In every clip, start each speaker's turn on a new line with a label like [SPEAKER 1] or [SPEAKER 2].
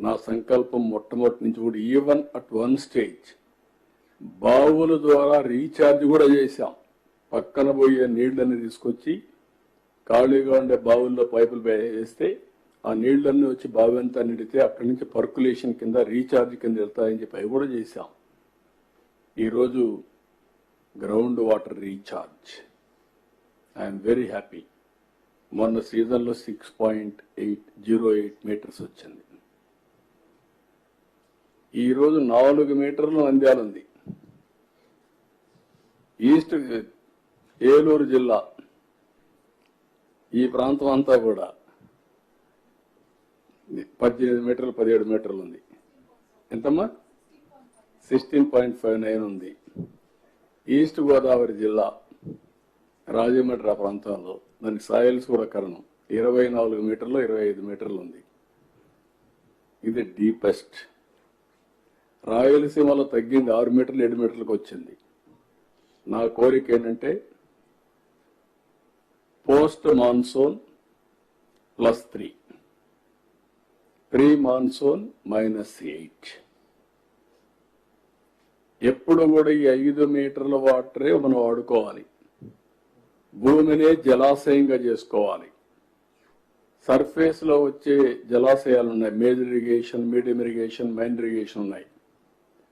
[SPEAKER 1] నా సంకల్పం మొట్టమొదటి నుంచి కూడా ఈవెన్ అట్ వన్ స్టేజ్ బావుల ద్వారా రీఛార్జ్ కూడా చేశాం. పక్కన పోయే నీళ్ళని తీసుకొచ్చి ఖాళీగా ఉండే బావుల్లో పైపులు వేస్తే ఆ నీళ్ళన్నీ వచ్చి బావి అంతా నిండితే అక్కడి నుంచి పర్కులేషన్ కింద రీఛార్జ్ కింద వెళ్తాయని చెప్పి అవి కూడా చేశాం. ఈరోజు ground water recharge. I'm very happy మొన్న సీజన్లో six point eight zero eight meters వచ్చింది. ఈరోజు నాలుగు మీటర్లు నంద్యాల ఉంది ఈస్ట్ ఏలూరు జిల్లా ఈ ప్రాంతం అంతా కూడా పద్దెనిమిది మీటర్లు పదిహేడు మీటర్లు ఉంది ఎంతమ్మా? సిక్స్టీన్ పాయింట్ ఫైవ్ నైన్ ఉంది. ఈస్ట్ గోదావరి జిల్లా రాజమండ్రి ఆ ప్రాంతంలో దానికి సాయిల్స్ కూడా కరణం. ఇరవై నాలుగు మీటర్లు ఇరవై ఐదు మీటర్లు ఉంది ఇది డీపెస్ట్. రాయలసీమలో తగ్గింది ఆరు మీటర్లు ఏడు మీటర్లకు వచ్చింది. నా కోరిక ఏంటంటే post monsoon plus three. Pre monsoon minus eight. ఎప్పుడు కూడా ఈ ఐదు మీటర్ల వాటరే మనం వాడుకోవాలి. భూమినే జలాశయంగా చేసుకోవాలి. సర్ఫేస్లో వచ్చే జలాశయాలు ఉన్నాయి. Major irrigation medium irrigation minor irrigation ఉన్నాయి.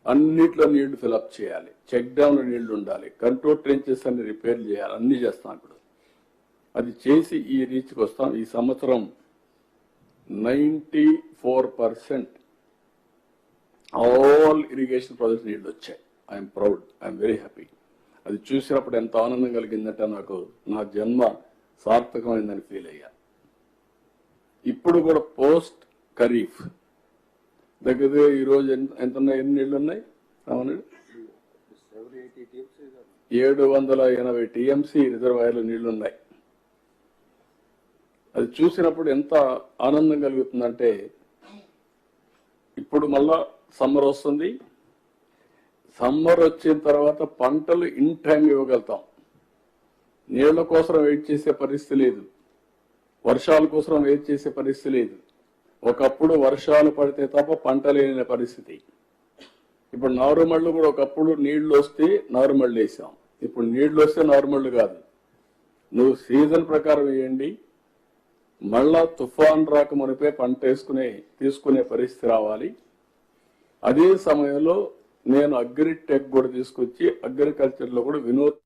[SPEAKER 1] అన్నిట్లో నీళ్ళు ఫిలప్ చేయాలి. చెక్ డ్యామ్లో నీళ్ళు ఉండాలి. కంట్రోల్ ట్రెంచెస్ అన్ని రిపేర్ చేయాలి. అన్ని చేస్తాం ఇప్పుడు. అది చేసి ఈ రీచ్కి వస్తాం. ఈ సంవత్సరం ninety four percent all irrigation projects నీళ్ళు వచ్చాయి. I'm proud I'm very happy అది చూసినప్పుడు ఎంత ఆనందం కలిగిందంటే నాకు నా జన్మ సార్థకమైందని ఫీల్ అయ్యా. ఇప్పుడు కూడా పోస్ట్ ఖరీఫ్ దగ్గర దగ్గర ఈ రోజు ఎంత- ఎంత ఉన్నాయి ఎన్ని నీళ్ళు ఉన్నాయి రామనాయుడు? ఏడు వందల ఎనభై టీఎంసీ రిజర్వాయర్లు నీళ్ళు ఉన్నాయి అది చూసినప్పుడు ఎంత ఆనందం కలుగుతుందంటే ఇప్పుడు మళ్ళా సమ్మర్ వస్తుంది. సమ్మర్ వచ్చిన తర్వాత పంటలు ఇన్ టైం ఇవ్వగలుగుతాం. నీళ్ళ కోసం వెయిట్ చేసే పరిస్థితి లేదు. వర్షాల కోసం వెయిట్ చేసే పరిస్థితి లేదు. ఒకప్పుడు వర్షాలు పడితే తప్ప పంట లేని పరిస్థితి. ఇప్పుడు నారుమళ్ళు కూడా ఒకప్పుడు నీళ్ళు వస్తే నారుమళ్ళు వేసాం. ఇప్పుడు నీళ్ళు వస్తే నారుమళ్ళు కాదు. నువ్వు సీజన్ ప్రకారం వేయండి. మళ్ళా తుఫాన్ రాక మునిపే పంట వేసుకునే తీసుకునే పరిస్థితి రావాలి. అదే సమయంలో నేను అగ్రిటెక్ కూడా తీసుకొచ్చి అగ్రికల్చర్లో కూడా వినూత్